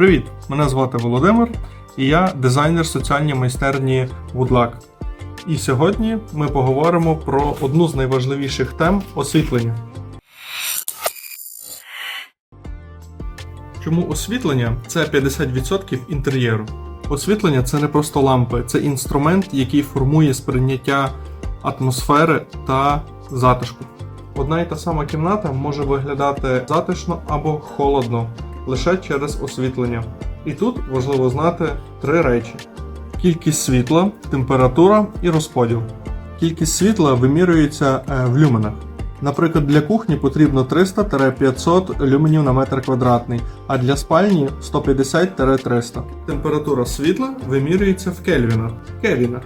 Привіт! Мене звати Володимир і я дизайнер соціальної майстерні Woodluck. І сьогодні ми поговоримо про одну з найважливіших тем освітлення. Чому освітлення це 50% інтер'єру? Освітлення це не просто лампи, це інструмент, який формує сприйняття атмосфери та затишку. Одна і та сама кімната може виглядати затишно або холодно лише через освітлення. І тут важливо знати три речі: кількість світла, температура і розподіл. Кількість світла вимірюється е, в люменах. Наприклад, для кухні потрібно 300-500 люменів на метр квадратний, а для спальні 150-300. Температура світла вимірюється в кельвінах. Кельвінах.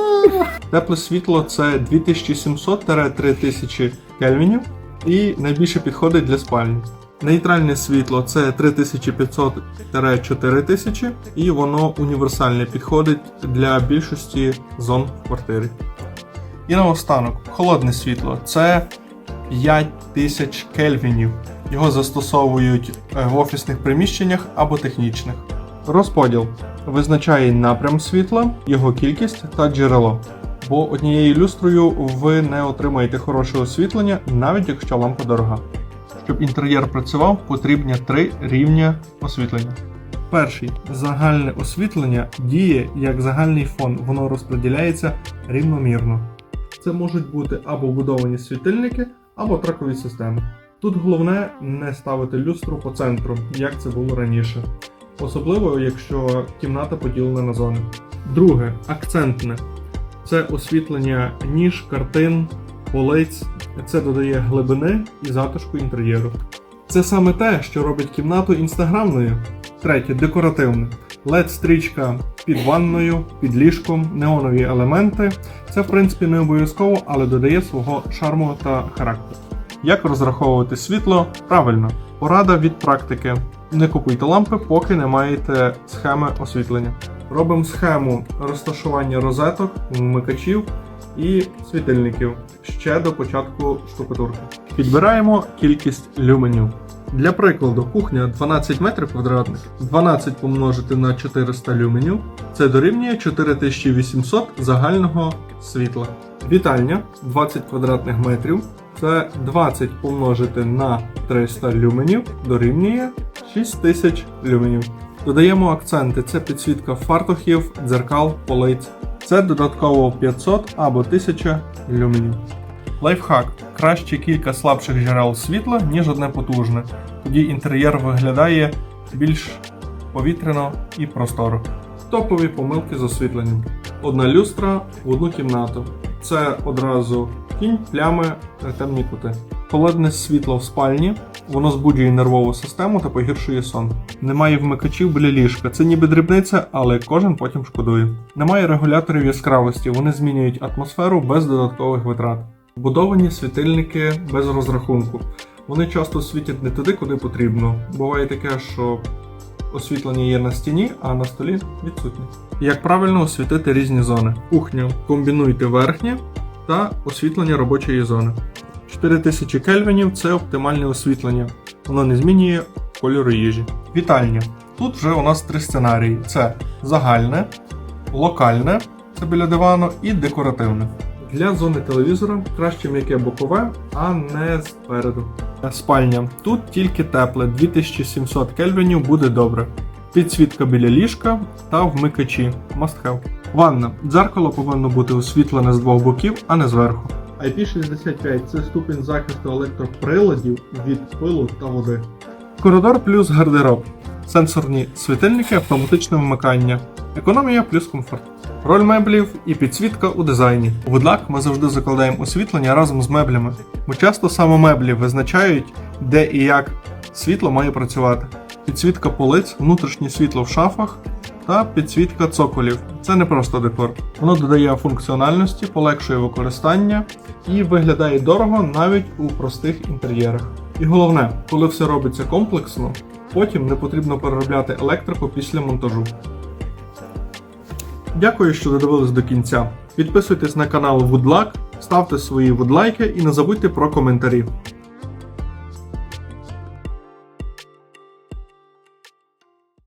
Тепле світло це 2700-3000 кельвінів і найбільше підходить для спальні. Нейтральне світло це 3500-4000 і воно універсальне підходить для більшості зон в квартирі. І наостанок, холодне світло це 5000 кельвінів. Його застосовують е, в офісних приміщеннях або технічних. Розподіл визначає напрям світла, його кількість та джерело. Бо однією люстрою ви не отримаєте хороше освітлення, навіть якщо лампа дорога. Щоб інтер'єр працював, потрібні три рівня освітлення. Перший загальне освітлення діє як загальний фон, воно розподіляється рівномірно. Це можуть бути або вбудовані світильники, або тракові системи. Тут головне не ставити люстру по центру, як це було раніше, особливо якщо кімната поділена на зони. Друге акцентне це освітлення ніж, картин, полиць. Це додає глибини і затишку інтер'єру. Це саме те, що робить кімнату інстаграмною. Третє декоративне. led стрічка під ванною, під ліжком, неонові елементи. Це в принципі не обов'язково, але додає свого шарму та характеру. Як розраховувати світло? Правильно, порада від практики. Не купуйте лампи, поки не маєте схеми освітлення. Робимо схему розташування розеток, вмикачів і світильників ще до початку штукатурки. Підбираємо кількість люменів. Для прикладу, кухня 12 метрів квадратних, 12 помножити на 400 люменів, це дорівнює 4800 загального світла. Вітальня 20 квадратних метрів, це 20 помножити на 300 люменів, дорівнює 6000 люменів. Додаємо акценти: це підсвітка фартухів, дзеркал, полиць. Це додатково 500 або 1000 люменів. Лайфхак: краще кілька слабших джерел світла, ніж одне потужне. Тоді інтер'єр виглядає більш повітряно і просторо. Топові помилки з освітленням. Одна люстра в одну кімнату. Це одразу тінь, плями, темні кути. Холодне світло в спальні, воно збуджує нервову систему та погіршує сон. Немає вмикачів біля ліжка. Це ніби дрібниця, але кожен потім шкодує. Немає регуляторів яскравості, вони змінюють атмосферу без додаткових витрат. Вбудовані світильники без розрахунку. Вони часто світять не туди, куди потрібно. Буває таке, що освітлення є на стіні, а на столі відсутнє. Як правильно освітити різні зони? Кухню комбінуйте верхнє та освітлення робочої зони. 4000 кельвінів це оптимальне освітлення. Воно не змінює кольору їжі. Вітальня. Тут вже у нас три сценарії: це загальне, локальне, це біля дивану, і декоративне. Для зони телевізора краще м'яке бокове, а не спереду. Спальня. Тут тільки тепле, 2700 кельвінів буде добре. Підсвітка біля ліжка та вмикачі. Must have. Ванна. Дзеркало повинно бути освітлене з двох боків, а не зверху. IP65 це ступінь захисту електроприладів від пилу та води. Коридор плюс гардероб. Сенсорні світильники, автоматичне вмикання. Економія плюс комфорт. Роль меблів і підсвітка у дизайні. У Woodluck ми завжди закладаємо освітлення разом з меблями, бо часто саме меблі визначають, де і як світло має працювати. Підсвітка полиць, внутрішнє світло в шафах та підсвітка цоколів. Це не просто декор. Воно додає функціональності, полегшує використання і виглядає дорого навіть у простих інтер'єрах. І головне, коли все робиться комплексно, потім не потрібно переробляти електрику після монтажу. Дякую, що додивились до кінця. Підписуйтесь на канал Woodluck, ставте свої вудлайки і не забудьте про коментарі.